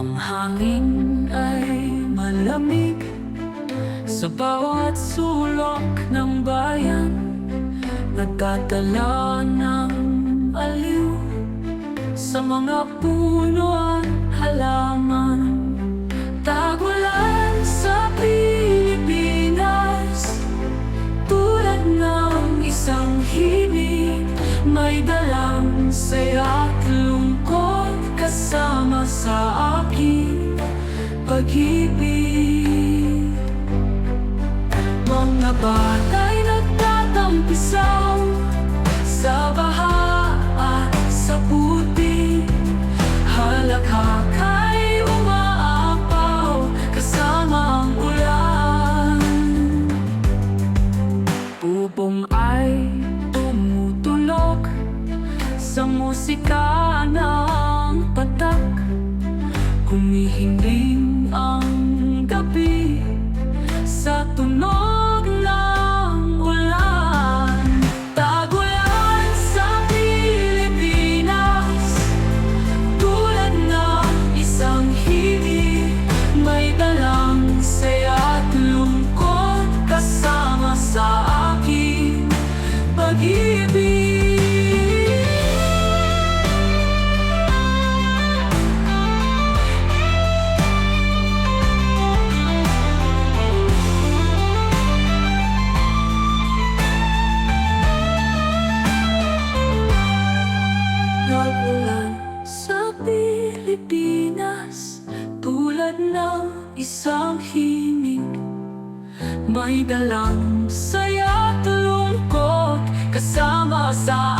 Ang hangin ay malamig Sa bawat sulok ng bayan. Nagkatala ng aliw Sa mga puno at halaman. Tagulan sa Pilipinas Tulad ng isang himig May dalang saya at lungkot kasama sa akin pag-ibig. Mga bata'y nagtatampisaw Sa baha at sa puti. Halakhak ay umaapaw Kasama ang ulan. Bubong ay tumutulog Sa musika Humihiling ang Pilipinas Tulad ng isang himig. May dalang saya at lungkot Kasama sa